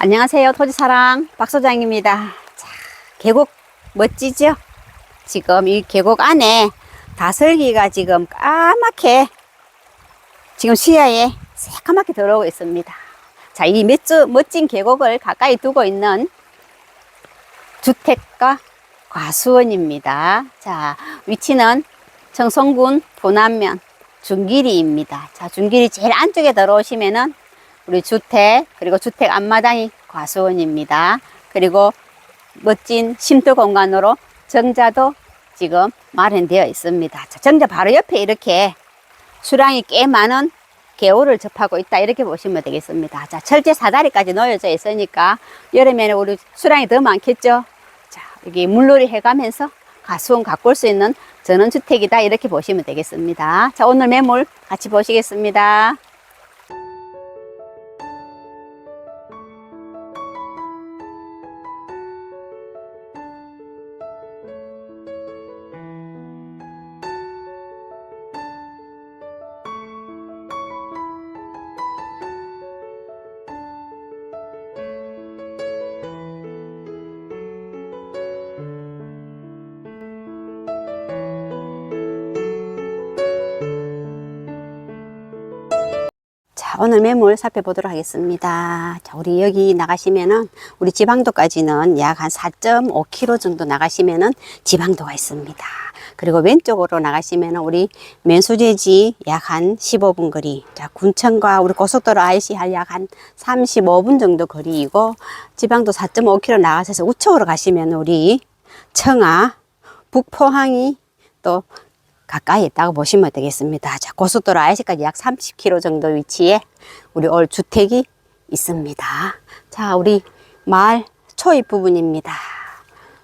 안녕하세요. 토지사랑 박소장입니다. 자, 계곡 멋지죠? 지금 이 계곡 안에 다슬기가 지금 까맣게 지금 시야에 새까맣게 들어오고 있습니다. 자, 이 멋진 계곡을 가까이 두고 있는 주택가 과수원입니다. 자, 위치는 청송군 도남면 중길이입니다. 자, 중길이 제일 안쪽에 들어오시면은 우리 주택, 그리고 주택 앞마당이 과수원입니다. 그리고 멋진 쉼터 공간으로 정자도 지금 마련되어 있습니다. 자, 정자 바로 옆에 이렇게 수량이 꽤 많은 개울을 접하고 있다. 이렇게 보시면 되겠습니다. 자, 철제 사다리까지 놓여져 있으니까 여름에는 우리 수량이 더 많겠죠. 자, 여기 물놀이 해가면서 가수원 가꿀 수 있는 전원주택이다. 이렇게 보시면 되겠습니다. 자, 오늘 매물 같이 보시겠습니다. 오늘 매물 살펴보도록 하겠습니다. 자, 우리 여기 나가시면은, 우리 지방도까지는 약 한 4.5km 정도 나가시면은 지방도가 있습니다. 그리고 왼쪽으로 나가시면은 우리 맨수제지 약 한 15분 거리. 자, 군청과 우리 고속도로 IC 약한 35분 정도 거리이고, 지방도 4.5km 나가셔서 우측으로 가시면 우리 청아, 북포항이 또 가까이 있다고 보시면 되겠습니다. 자, 고속도로 IC까지 약 30km 정도 위치에 우리 올 주택이 있습니다. 자, 우리 마을 초입 부분입니다.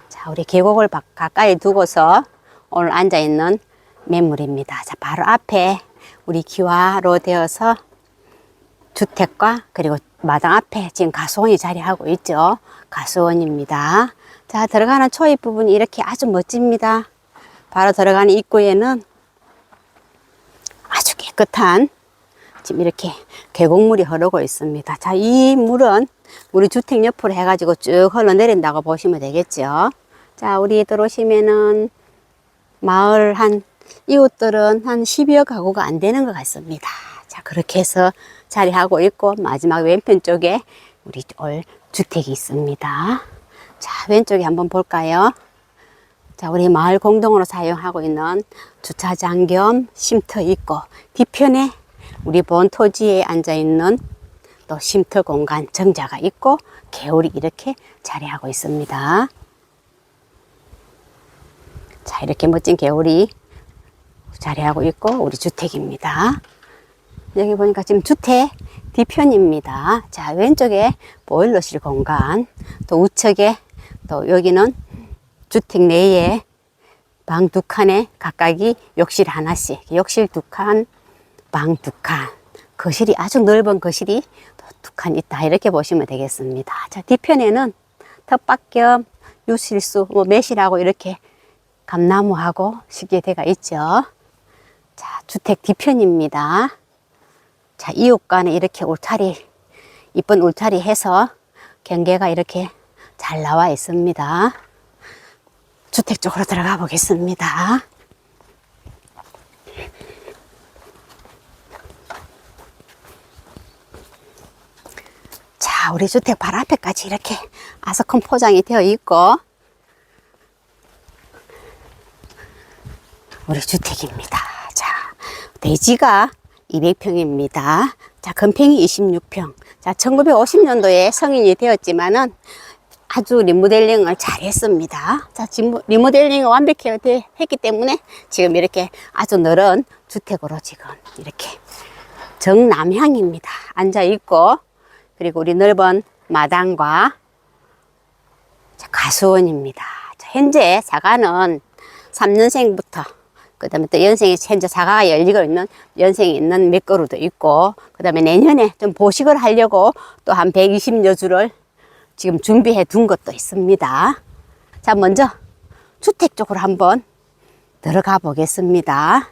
자, 우리 계곡을 바- 가까이 두고서 오늘 앉아 있는 매물입니다. 자, 바로 앞에 우리 기와로 되어서 주택과 그리고 마당 앞에 지금 가수원이 자리하고 있죠. 가수원입니다. 자, 들어가는 초입 부분이 이렇게 아주 멋집니다. 바로 들어가는 입구에는 아주 깨끗한 지금 이렇게 계곡물이 흐르고 있습니다. 자, 이 물은 우리 주택 옆으로 해가지고 쭉 흘러내린다고 보시면 되겠죠. 자, 우리 들어오시면은 마을 한 이웃들은 한 10여 가구가 안 되는 것 같습니다. 자, 그렇게 해서 자리하고 있고 마지막 왼편 쪽에 우리 올 주택이 있습니다. 자, 왼쪽에 한번 볼까요? 자, 우리 마을 공동으로 사용하고 있는 주차장 겸 쉼터 있고 뒤편에 우리 본 토지에 앉아 있는 또 쉼터 공간 정자가 있고 개울이 이렇게 자리하고 있습니다. 자, 이렇게 멋진 개울이 자리하고 있고 우리 주택입니다. 여기 보니까 지금 주택 뒤편입니다. 자, 왼쪽에 보일러실 공간, 또 우측에 또 여기는 주택 내에 방 두 칸에 각각이 욕실 하나씩, 욕실 두 칸, 방 두 칸, 거실이 아주 넓은 거실이 두 칸 있다. 이렇게 보시면 되겠습니다. 자, 뒤편에는 텃밭 겸 유실수, 뭐 매실하고 이렇게 감나무하고 시계대가 있죠. 자, 주택 뒤편입니다. 자, 이웃 간에 이렇게 울타리, 이쁜 울타리 해서 경계가 이렇게 잘 나와 있습니다. 주택 쪽으로 들어가 보겠습니다. 자, 우리 주택 바로 앞에까지 이렇게 아스콘 포장이 되어 있고, 우리 주택입니다. 자, 대지가 200평입니다. 자, 건평이 26평. 자, 1950년도에 성인이 되었지만은 아주 리모델링을 잘 했습니다. 자, 리모델링을 완벽히 되- 했기 때문에 지금 이렇게 아주 넓은 주택으로 지금 이렇게 정남향입니다. 앉아 있고, 그리고 우리 넓은 마당과 자, 가수원입니다. 자, 현재 사과는 3년생부터 그 다음에 또 연생에 현재 사과가 열리고 있는 연생이 있는 몇 그루도 있고 그 다음에 내년에 좀 보식을 하려고 또 한 120여 주를 지금 준비해 둔 것도 있습니다. 자, 먼저 주택 쪽으로 한번 들어가 보겠습니다.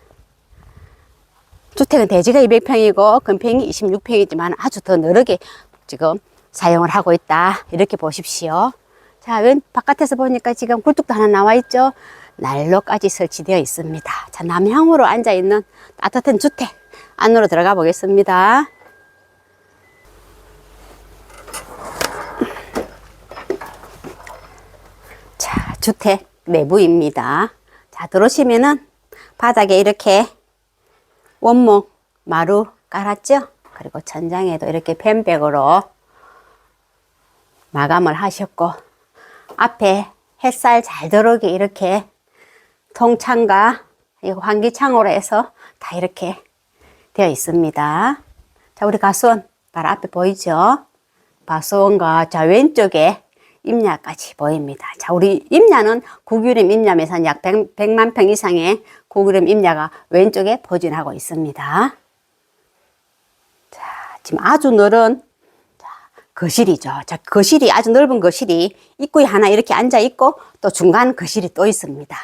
주택은 대지가 200평이고 건평이 26평이지만 아주 더 넓게 지금 사용을 하고 있다. 이렇게 보십시오. 자, 왼 바깥에서 보니까 지금 굴뚝도 하나 나와 있죠. 난로까지 설치되어 있습니다. 자, 남향으로 앉아 있는 따뜻한 주택 안으로 들어가 보겠습니다. 자, 주택 내부입니다. 자, 들어오시면은 바닥에 이렇게 원목 마루 깔았죠? 그리고 천장에도 이렇게 펜백으로 마감을 하셨고 앞에 햇살 잘 들어오게 이렇게 통창과 환기창으로 해서 다 이렇게 되어 있습니다. 자, 우리 가수원 바로 앞에 보이죠? 가수원과 자 왼쪽에 임야까지 보입니다. 자, 우리 임야는 고기름 임야에서 약 100, 100 만 평 이상의 고기름 임야가 왼쪽에 포진하고 있습니다. 자, 지금 아주 넓은 자, 거실이죠. 자, 거실이 아주 넓은 거실이 입구에 하나 이렇게 앉아 있고 또 중간 거실이 또 있습니다.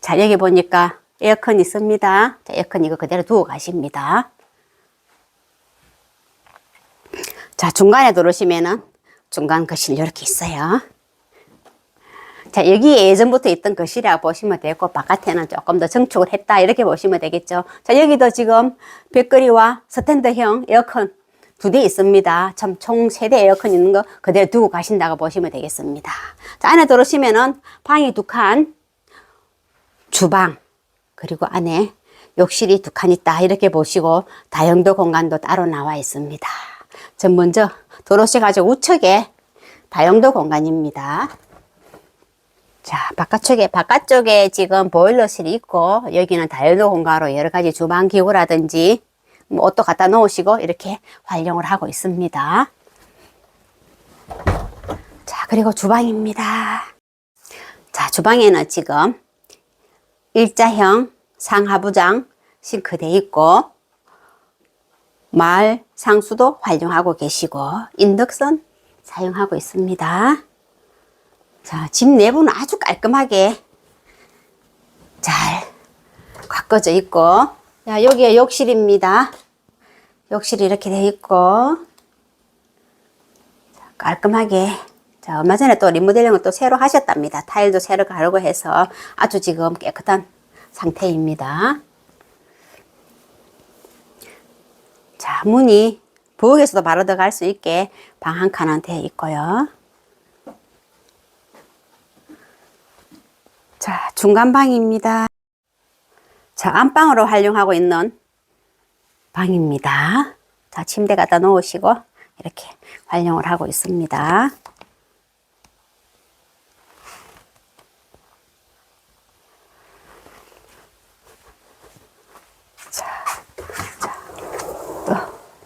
자, 여기 보니까 에어컨 있습니다. 자, 에어컨 이거 그대로 두고 가십니다. 자, 중간에 들어오시면은 중간 거실 이렇게 있어요. 자, 여기 예전부터 있던 거실이라고 보시면 되고, 바깥에는 조금 더 증축을 했다. 이렇게 보시면 되겠죠. 자, 여기도 지금 벽걸이와 스탠드형 에어컨 두 대 있습니다. 참 총 세 대 에어컨 있는 거 그대로 두고 가신다고 보시면 되겠습니다. 자, 안에 들어오시면은 방이 두 칸, 주방, 그리고 안에 욕실이 두 칸 있다. 이렇게 보시고, 다용도 공간도 따로 나와 있습니다. 전 먼저 들어오셔가지고 우측에 다용도 공간입니다. 자, 바깥쪽에, 바깥쪽에 지금 보일러실이 있고, 여기는 다용도 공간으로 여러 가지 주방 기구라든지, 뭐 옷도 갖다 놓으시고, 이렇게 활용을 하고 있습니다. 자, 그리고 주방입니다. 자, 주방에는 지금 일자형 상하부장 싱크대 있고, 말 상수도 활용하고 계시고 인덕선 사용하고 있습니다. 자, 집 내부는 아주 깔끔하게 잘 가꿔져 있고 자, 여기에 욕실입니다. 욕실이 이렇게 되어 있고 자, 깔끔하게 자, 얼마 전에 또 리모델링을 또 새로 하셨답니다. 타일도 새로 가르고 해서 아주 지금 깨끗한 상태입니다. 자, 문이 부엌에서도 바로 들어갈 수 있게 방 한 칸은 되어 있고요. 자, 중간 방입니다. 자, 안방으로 활용하고 있는 방입니다. 자, 침대 갖다 놓으시고 이렇게 활용을 하고 있습니다.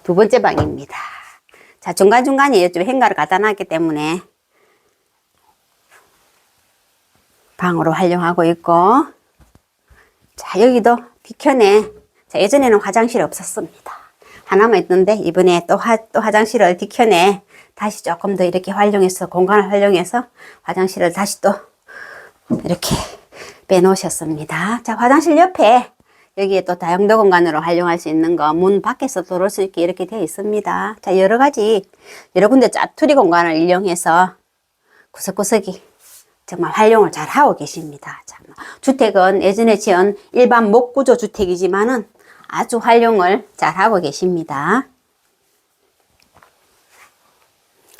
두 번째 방입니다. 자, 중간중간에 좀 행가를 갖다 놨기 때문에 방으로 활용하고 있고, 자, 여기도 뒤편에, 자, 예전에는 화장실이 없었습니다. 하나만 있는데, 이번에 또, 화, 또 화장실을 뒤편에 다시 조금 더 이렇게 활용해서, 공간을 활용해서 화장실을 다시 또 이렇게 빼놓으셨습니다. 자, 화장실 옆에 여기에 또 다용도 공간으로 활용할 수 있는 거, 문 밖에서 들어올 수 있게 이렇게 되어 있습니다. 자, 여러 가지, 여러 군데 짜투리 공간을 이용해서 구석구석이 정말 활용을 잘 하고 계십니다. 자, 뭐 주택은 예전에 지은 일반 목구조 주택이지만은 아주 활용을 잘 하고 계십니다.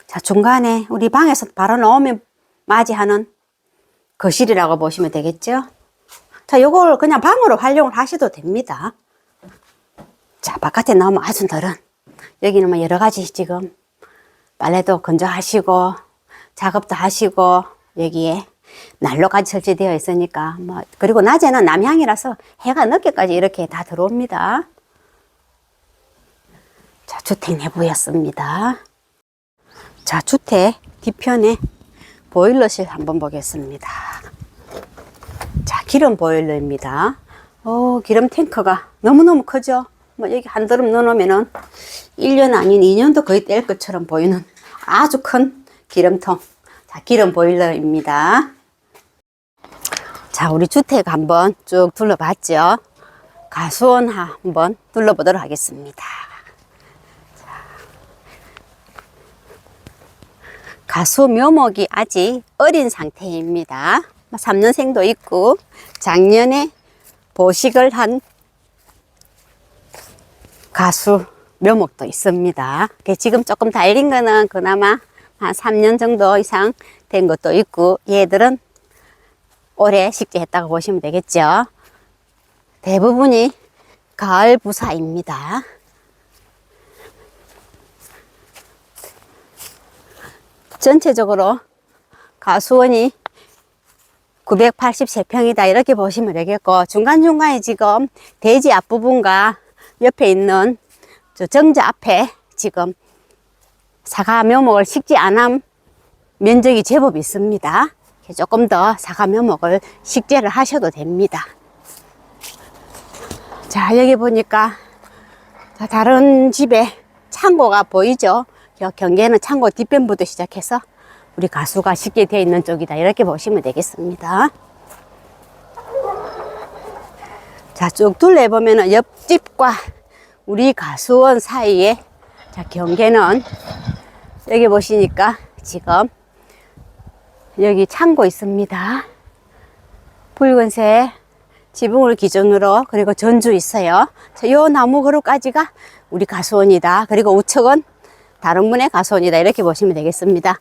자, 중간에 우리 방에서 바로 나오면 맞이하는 거실이라고 보시면 되겠죠? 자, 요걸 그냥 방으로 활용을 하셔도 됩니다. 자, 바깥에 나오면 아주 넓은. 여기는 뭐 여러 가지 지금 빨래도 건조하시고, 작업도 하시고, 여기에 난로까지 설치되어 있으니까, 뭐, 그리고 낮에는 남향이라서 해가 늦게까지 이렇게 다 들어옵니다. 자, 주택 내부였습니다. 자, 주택 뒤편에 보일러실 한번 보겠습니다. 자, 기름 보일러입니다. 오, 기름 탱커가 너무너무 크죠? 뭐 여기 한 드럼 넣어놓으면은 1년 아닌 2년도 거의 뗄 것처럼 보이는 아주 큰 기름통. 자, 기름 보일러입니다. 자, 우리 주택 한번 쭉 둘러봤죠? 가수원 한번 둘러보도록 하겠습니다. 자, 가수 묘목이 아직 어린 상태입니다. 3년생도 있고 작년에 보식을 한 가수 묘목도 있습니다. 그 지금 조금 달린 거는 그나마 한 3년 정도 이상 된 것도 있고 얘들은 올해 식재했다고 보시면 되겠죠. 대부분이 가을 부사입니다. 전체적으로 가수원이 983평이다 이렇게 보시면 되겠고 중간중간에 지금 대지 앞부분과 옆에 있는 저 정자 앞에 지금 사과 묘목을 식지 않은 면적이 제법 있습니다. 조금 더 사과 묘목을 식재를 하셔도 됩니다. 자 여기 보니까 자, 다른 집에 창고가 보이죠? 여 경계는 창고 뒷변부터 시작해서 우리 가수가 쉽게 되어 있는 쪽이다. 이렇게 보시면 되겠습니다. 자, 쭉 둘러보면은 옆집과 우리 가수원 사이에 자, 경계는 여기 보시니까 지금 여기 창고 있습니다. 붉은색 지붕을 기준으로 그리고 전주 있어요. 자, 요 나무 그루까지가 우리 가수원이다. 그리고 우측은 다른 분의 가수원이다. 이렇게 보시면 되겠습니다.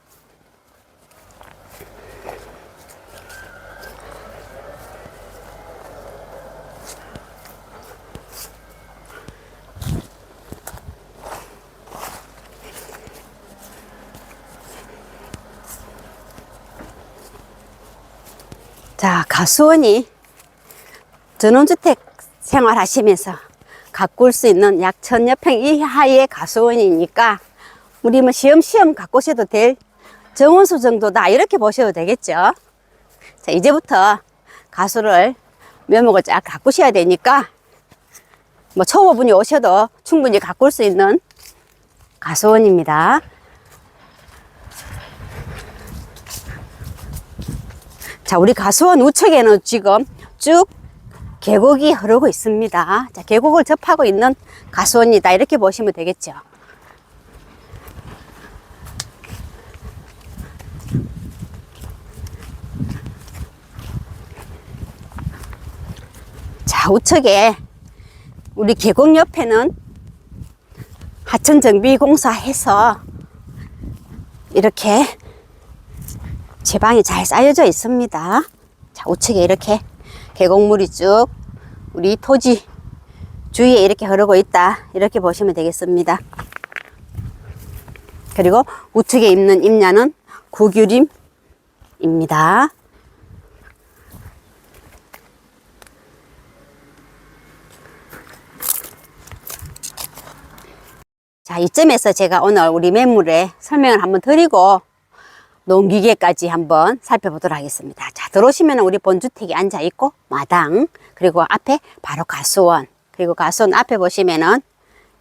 자, 가수원이 전원주택 생활하시면서 가꿀 수 있는 약 천여 평 이하의 가수원이니까 우리 뭐 시험시험 가꾸셔도 될 정원수 정도다 이렇게 보셔도 되겠죠. 자, 이제부터 가수를 묘목을 쫙 가꾸셔야 되니까 뭐 초보분이 오셔도 충분히 가꿀 수 있는 가수원입니다. 자, 우리 가수원 우측에는 지금 쭉 계곡이 흐르고 있습니다. 자, 계곡을 접하고 있는 가수원이다. 이렇게 보시면 되겠죠. 자, 우측에 우리 계곡 옆에는 하천정비공사해서 이렇게 제 방이 잘 쌓여져 있습니다. 자, 우측에 이렇게 계곡물이 쭉 우리 토지 주위에 이렇게 흐르고 있다. 이렇게 보시면 되겠습니다. 그리고 우측에 있는 임야는 구규림입니다. 자, 이쯤에서 제가 오늘 우리 매물에 설명을 한번 드리고 농기계까지 한번 살펴보도록 하겠습니다. 자, 들어오시면 우리 본주택이 앉아 있고 마당 그리고 앞에 바로 가수원 그리고 가수원 앞에 보시면은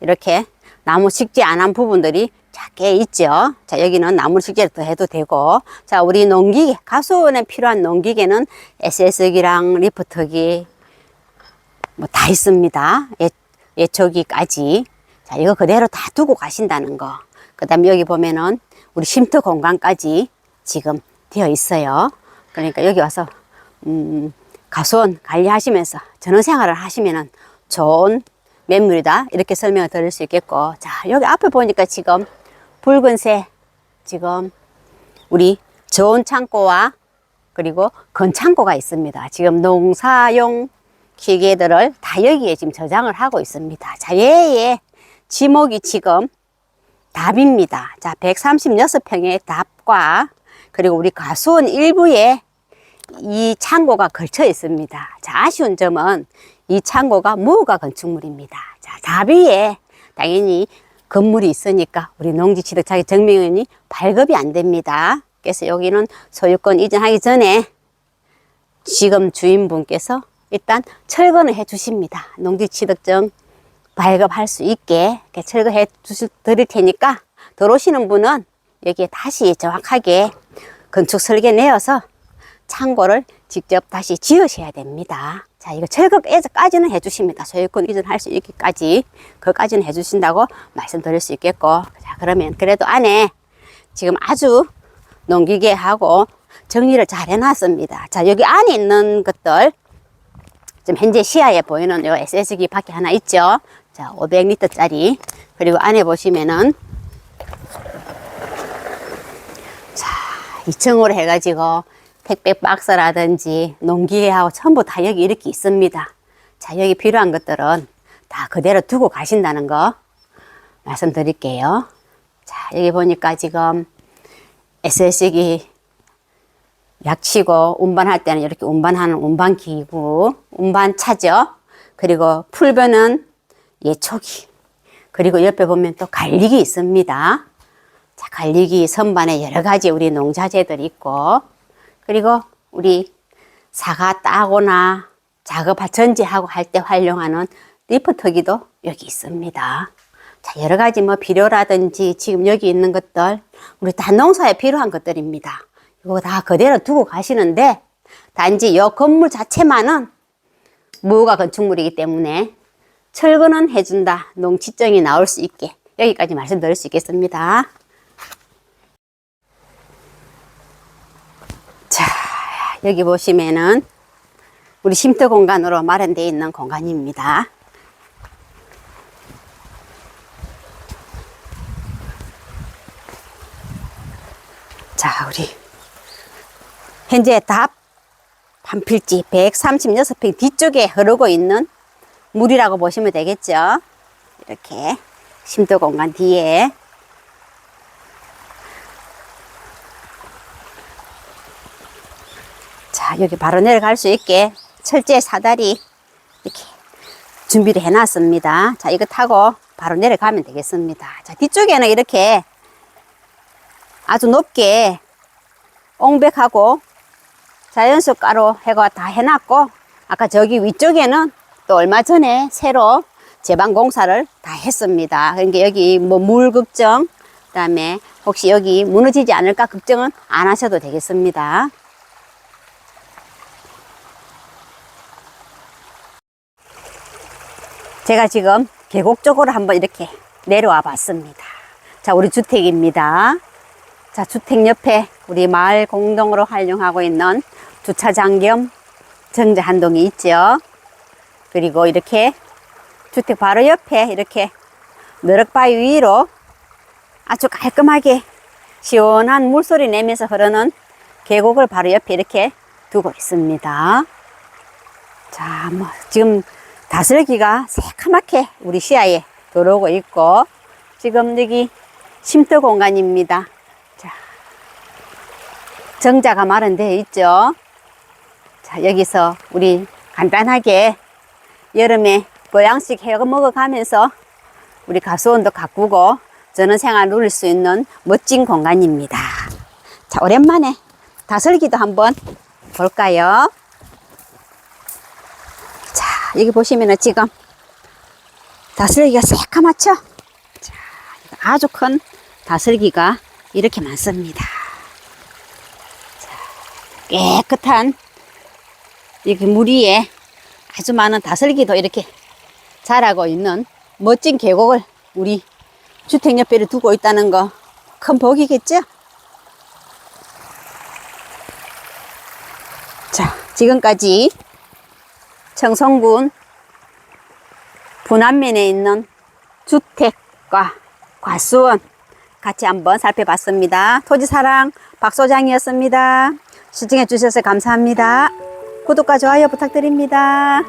이렇게 나무 식지 안한 부분들이 작게 있죠. 자, 여기는 나무 식재를 더 해도 되고 자, 우리 농기계 가수원에 필요한 농기계는 SS기랑 리프트기 뭐 다 있습니다. 예, 예초기까지 자, 이거 그대로 다 두고 가신다는 거. 그 다음에 여기 보면은 우리 쉼터 공간까지 지금 되어 있어요. 그러니까 여기 와서, 음, 가수원 관리하시면서 전원생활을 하시면은 좋은 매물이다. 이렇게 설명을 드릴 수 있겠고. 자, 여기 앞에 보니까 지금 붉은색, 지금 우리 저온 창고와 그리고 건창고가 있습니다. 지금 농사용 기계들을 다 여기에 지금 저장을 하고 있습니다. 자, 얘의 지목이 지금 답입니다. 자, 136평의 답과 그리고 우리 가수원 일부에 이 창고가 걸쳐 있습니다. 자, 아쉬운 점은 이 창고가 무허가 건축물입니다. 자, 답위에 당연히 건물이 있으니까 우리 농지취득자기 증명원이 발급이 안 됩니다. 그래서 여기는 소유권 이전하기 전에 지금 주인분께서 일단 철거는 해 주십니다. 농지취득증 발급할 수 있게 철거해 주실 드릴 테니까 들어오시는 분은 여기에 다시 정확하게 건축 설계 내어서 창고를 직접 다시 지으셔야 됩니다. 자, 이거 철거까지는 해주십니다. 소유권 이전할 수 있기까지 그까지는 해주신다고 말씀드릴 수 있겠고, 자, 그러면 그래도 안에 지금 아주 넘기게 하고 정리를 잘 해놨습니다. 자, 여기 안에 있는 것들 지금 현재 시야에 보이는 요 SS기 밖에 하나 있죠. 자, 500리터짜리. 그리고 안에 보시면은 자, 2층으로 해가지고 택배 박스라든지 농기계하고 전부 다 여기 이렇게 있습니다. 자, 여기 필요한 것들은 다 그대로 두고 가신다는 거 말씀드릴게요. 자, 여기 보니까 지금 SS기 약치고 운반할 때는 이렇게 운반하는 운반 기구, 운반 차죠. 그리고 풀변은 예초기. 그리고 옆에 보면 또 갈리기 있습니다. 자, 갈리기 선반에 여러 가지 우리 농자재들 있고, 그리고 우리 사과 따거나 작업 전지하고 할 때 활용하는 리프터기도 여기 있습니다. 자, 여러 가지 뭐 비료라든지 지금 여기 있는 것들, 우리 다 농사에 필요한 것들입니다. 이거 다 그대로 두고 가시는데, 단지 이 건물 자체만은 무허가 건축물이기 때문에 철거는 해준다. 농지증이 나올 수 있게. 여기까지 말씀드릴 수 있겠습니다. 자, 여기 보시면은 우리 쉼터 공간으로 마련되어 있는 공간입니다. 자, 우리 현재 답 반필지 136평 뒤쪽에 흐르고 있는 물이라고 보시면 되겠죠. 이렇게 쉼터 공간 뒤에 자, 여기 바로 내려갈 수 있게 철제 사다리 이렇게 준비를 해놨습니다. 자, 이거 타고 바로 내려가면 되겠습니다. 자, 뒤쪽에는 이렇게 아주 높게 옹백하고 자연수 가루 해가 다 해놨고, 아까 저기 위쪽에는 또 얼마 전에 새로 제방 공사를 다 했습니다. 그러니까 여기 뭐 물 걱정, 그다음에 혹시 여기 무너지지 않을까 걱정은 안 하셔도 되겠습니다. 제가 지금 계곡 쪽으로 한번 이렇게 내려와 봤습니다. 자, 우리 주택입니다. 자, 주택 옆에 우리 마을 공동으로 활용하고 있는 주차장 겸 정자 한 동이 있죠. 그리고 이렇게 주택 바로 옆에 이렇게 너럭바위 위로 아주 깔끔하게 시원한 물소리 내면서 흐르는 계곡을 바로 옆에 이렇게 두고 있습니다. 자, 뭐, 지금 다슬기가 새카맣게 우리 시야에 들어오고 있고, 지금 여기 쉼터 공간입니다. 자, 정자가 마련되어 있죠. 자, 여기서 우리 간단하게 여름에 보양식 해 먹어가면서 우리 가수원도 가꾸고 저는 생활 누릴 수 있는 멋진 공간입니다. 자, 오랜만에 다슬기도 한번 볼까요? 자, 여기 보시면은 지금 다슬기가 새카맣죠? 자, 아주 큰 다슬기가 이렇게 많습니다. 자, 깨끗한 여기 물 위에 아주 많은 다슬기도 이렇게 자라고 있는 멋진 계곡을 우리 주택 옆에 두고 있다는 거 큰 복이겠죠? 자, 지금까지 청송군 분안면에 있는 주택과 과수원 같이 한번 살펴봤습니다. 토지사랑 박소장이었습니다. 시청해 주셔서 감사합니다. 구독과 좋아요 부탁드립니다.